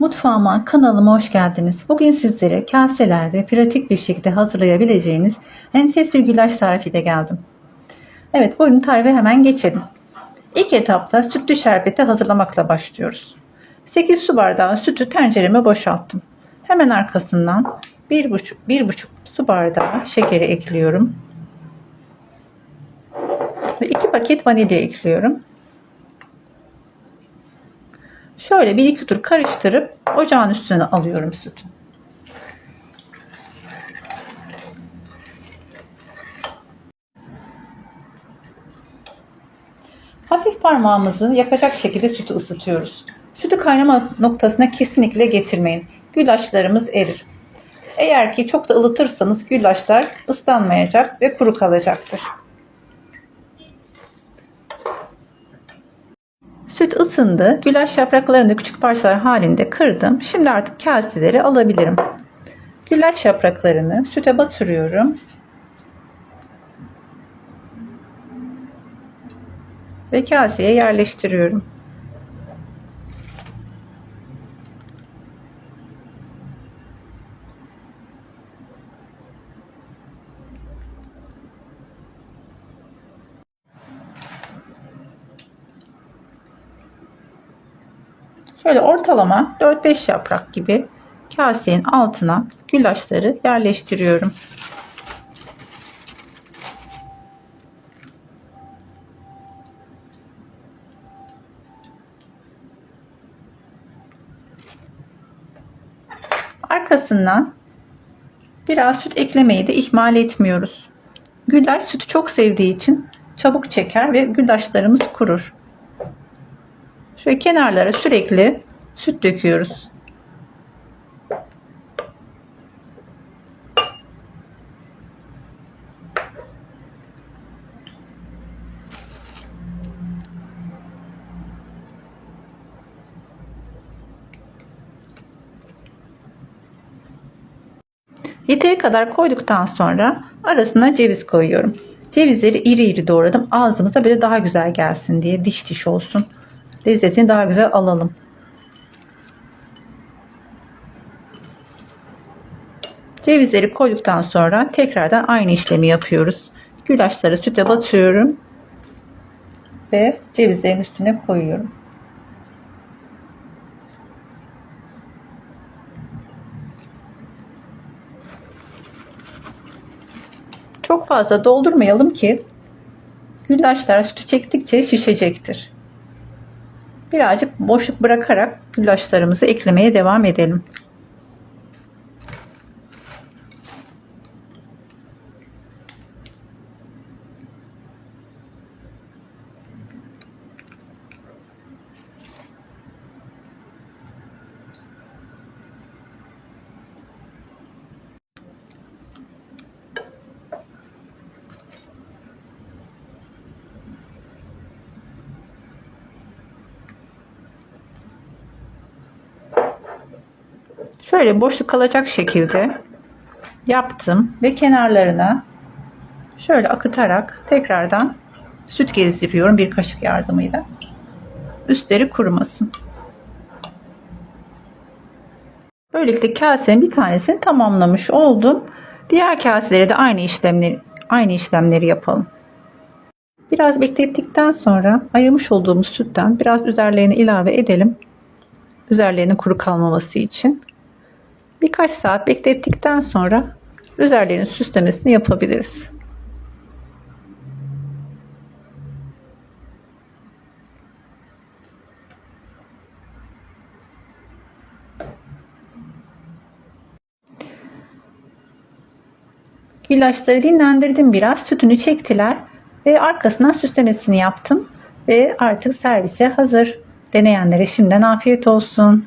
Mutfağıma, kanalıma hoş geldiniz. Bugün sizlere kaselerde pratik bir şekilde hazırlayabileceğiniz enfes bir güllaç tarifiyle geldim. Evet, buyurun tarife hemen geçelim. İlk etapta sütlü şerbeti hazırlamakla başlıyoruz. 8 su bardağı sütü tencereme boşalttım. Hemen arkasından 1,5 1,5 su bardağı şekeri ekliyorum. Ve 2 paket vanilya ekliyorum. Şöyle bir iki tur karıştırıp ocağın üstüne alıyorum sütü. Hafif parmağımızı yakacak şekilde sütü ısıtıyoruz. Sütü kaynama noktasına kesinlikle getirmeyin. Güllaçlarımız erir. Eğer ki çok da ılıtırsanız güllaçlar ıslanmayacak ve kuru kalacaktır. Süt ısındı. Güllaç yapraklarını küçük parçalar halinde kırdım. Şimdi artık kaseleri alabilirim. Güllaç yapraklarını süte batırıyorum. Ve kaseye yerleştiriyorum. Şöyle ortalama 4-5 yaprak gibi kasenin altına güllaçları yerleştiriyorum. Arkasından biraz süt eklemeyi de ihmal etmiyoruz. Güllaç sütü çok sevdiği için çabuk çeker ve güllaçlarımız kurur. Şöyle kenarlara sürekli süt döküyoruz. Yeteri kadar koyduktan sonra arasına ceviz koyuyorum. Cevizleri iri iri doğradım. Ağzımıza böyle daha güzel gelsin diye diş diş olsun lezzetini daha güzel alalım. Cevizleri koyduktan sonra tekrardan aynı işlemi yapıyoruz. Güllaçları süte batıyorum ve cevizlerin üstüne koyuyorum. Çok fazla doldurmayalım ki güllaçlar sütü çektikçe şişecektir. Birazcık boşluk bırakarak güllaçlarımızı eklemeye devam edelim. Şöyle boşluk kalacak şekilde yaptım ve kenarlarına şöyle akıtarak tekrardan süt gezdiriyorum bir kaşık yardımıyla. Üstleri kurumasın. Böylelikle kasenin bir tanesini tamamlamış oldum. Diğer kaselere de aynı işlemleri aynı işlemleri yapalım. Biraz beklettikten sonra ayırmış olduğumuz sütten biraz üzerlerine ilave edelim. Üzerlerinin kuru kalmaması için. Birkaç saat beklettikten sonra üzerlerinin süslemesini yapabiliriz. Güllaçları dinlendirdim biraz. Sütünü çektiler ve arkasından süslemesini yaptım ve artık servise hazır. Deneyenlere şimdiden afiyet olsun.